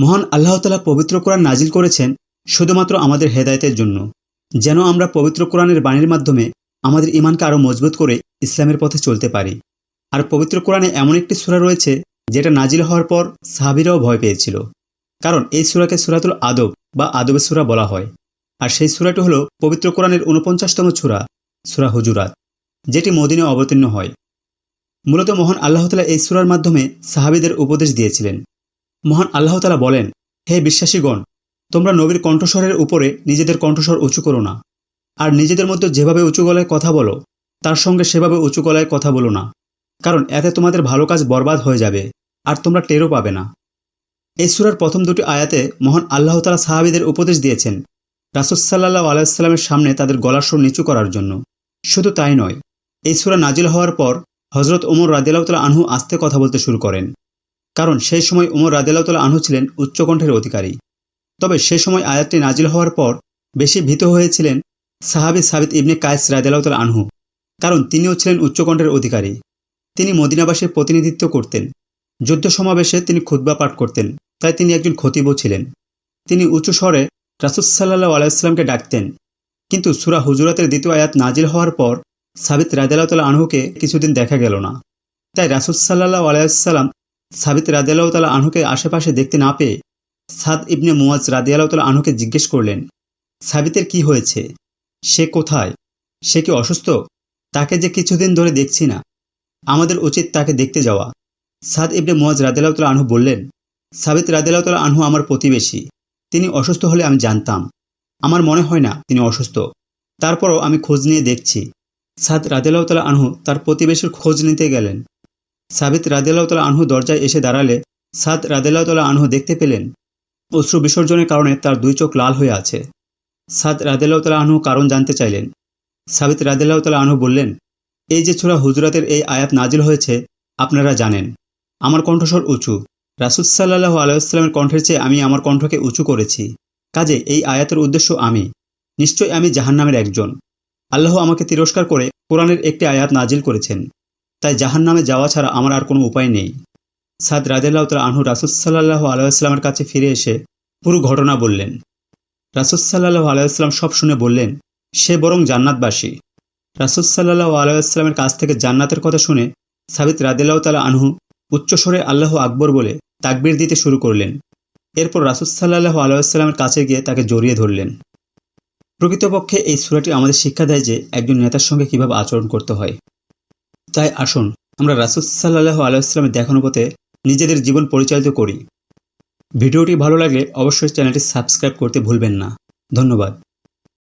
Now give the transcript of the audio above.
মহান আল্লাহ তালা পবিত্র কোরআন নাজিল করেছেন শুধুমাত্র আমাদের হেদায়েতের জন্য। যেন আমরা পবিত্র কোরআনের বাণীর মাধ্যমে আমাদের ইমানকে আরও মজবুত করে ইসলামের পথে চলতে পারি। আর পবিত্র কোরআনে এমন একটি সূরা রয়েছে, যেটা নাজিল হওয়ার পর সাহাবিরাও ভয় পেয়েছিল। কারণ এই সূরাকে সূরাতুল আদব বা আদবের সূরা বলা হয়। আর সেই সূরাটি হলো পবিত্র কোরআনের উনপঞ্চাশতম সূরা সূরা হুজুরাত, যেটি মদিনে অবতীর্ণ হয়। মূলত মহান আল্লাহ তালা এই সূরার মাধ্যমে সাহাবিদের উপদেশ দিয়েছিলেন। মহান আল্লাহ তালা বলেন, হে বিশ্বাসীগণ, তোমরা নবীর কণ্ঠস্বরের উপরে নিজেদের কণ্ঠস্বর উঁচু করো না। আর নিজেদের মধ্যে যেভাবে উঁচু গলায় কথা বলো, তার সঙ্গে সেভাবে উঁচু গলায় কথা বলো না। কারণ এতে তোমাদের ভালো কাজ বরবাদ হয়ে যাবে, আর তোমরা টেরও পাবে না। এই সুরার প্রথম দুটি আয়াতে মহান আল্লাহ তালা সাহাবিদের উপদেশ দিয়েছেন রাসুসাল্লাহ আলাইস্লামের সামনে তাদের গলার সুর নিচু করার জন্য। শুধু তাই নয়, এই সুরা নাজিল হওয়ার পর হজরত ওমর রাদিয়াল্লাহতালা আনহু আস্তে কথা বলতে শুরু করেন। কারণ সেই সময় উমর রাদিয়াল্লাহতালা আনহু ছিলেন উচ্চকণ্ঠের অধিকারী। তবে সে সময় আয়াতটি নাজিল হওয়ার পর বেশি ভীত হয়েছিলেন সাহাবি সাবিত ইবনে কায়েস রাদিয়াল্লাহতালা আনহু, কারণ তিনিও ছিলেন উচ্চকণ্ঠের অধিকারী। তিনি মদিনাবাসীর প্রতিনিধিত্ব করতেন। যুদ্ধ সমাবেশে তিনি খুদ্া পাঠ করতেন। তাই তিনি একজন খতিবও ছিলেন। তিনি উঁচু স্বরে রাসুসাল্লাহ আলাইস্লামকে ডাকতেন। কিন্তু সুরা হুজুরাতের দ্বিতীয় আয়াত নাজিল হওয়ার পর সাবিত রাদিয়াল্লাহতালা আনহুকে কিছুদিন দেখা গেল না। তাই রাসুসাল্লাহ আলাইসাল্লাম সাবিত রাদিয়াল্লাহতালা আনহুকে আশেপাশে দেখতে না পেয়ে সাদ ইবনে মুয়াজ রাদিয়াল্লাহতালা আনহুকে জিজ্ঞেস করলেন, সাবিতের কি হয়েছে? সে কোথায়? সে কি অসুস্থ? তাকে যে কিছুদিন ধরে দেখছি না। আমাদের উচিত তাকে দেখতে যাওয়া। সাদ ইবনে মুয়াজ রাদিয়াল্লাহতালা আনহু বললেন, সাবিত রাদিয়াল্লাহতালা আনহু আমার প্রতিবেশী। তিনি অসুস্থ হলে আমি জানতাম। আমার মনে হয় না তিনি অসুস্থ। তারপরও আমি খোঁজ নিয়ে দেখছি। সাদ রাদিয়াল্লাহতালা আনহু তার প্রতিবেশীর খোঁজ নিতে গেলেন। সাবিত রাদিয়াল্লাহতালা আনহু দরজায় এসে দাঁড়ালে সাদ রাদিয়াল্লাহতালা আনহু দেখতে পেলেন অশ্রু বিসর্জনের কারণে তার দুই চোখ লাল হয়ে আছে। সাদ রাদিয়াল্লাহতালা আনহু কারণ জানতে চাইলেন। সাবিত রাদিয়াল্লাহতালা আনহু বললেন, এই যে ছোড়া হুজরাতের এই আয়াত নাজিল হয়েছে, আপনারা জানেন, আমার কণ্ঠস্বর উঁচু। রাসুসাল্লাহ আলাইস্লামের কণ্ঠের চেয়ে আমি আমার কণ্ঠকে উঁচু করেছি। কাজে এই আয়াতের উদ্দেশ্য আমি। নিশ্চয়ই আমি জাহান্নামের একজন। আল্লাহ আমাকে তিরস্কার করে কোরআনের একটি আয়াত নাজিল করেছেন। তাই জাহান্নামে যাওয়া ছাড়া আমার আর কোনো উপায় নেই। সাদ রাদেল্লাহ তাল আনহু রাসুসাল্লাহ আলাইস্লামের কাছে ফিরে এসে পুরো ঘটনা বললেন। রাসুসাল্লাহ আলাইস্লাম সব শুনে বললেন, সে বরং জান্নাতবাসী। রাসুসাল্লাহ আলাইস্লামের কাছ থেকে জান্নাতের কথা শুনে সাবিত রাদিল্লাহ তালা আনহু উচ্চস্বরে আল্লাহ আকবর বলে তাকবির দিতে শুরু করলেন। এরপর রাসুসাল্লাহ আলাইস্লামের কাছে গিয়ে তাকে জড়িয়ে ধরলেন। প্রকৃতপক্ষে এই সুরাটি আমাদের শিক্ষা দেয় যে একজন নেতার সঙ্গে কীভাবে আচরণ করতে হয়। তাই আসুন, আমরা রাসুসাল্লাহ আলাইস্লামের দেখানো পথে নিজেদের জীবন পরিচালিত করি। ভিডিওটি ভালো লাগলে অবশ্যই চ্যানেলটি সাবস্ক্রাইব করতে ভুলবেন না। ধন্যবাদ।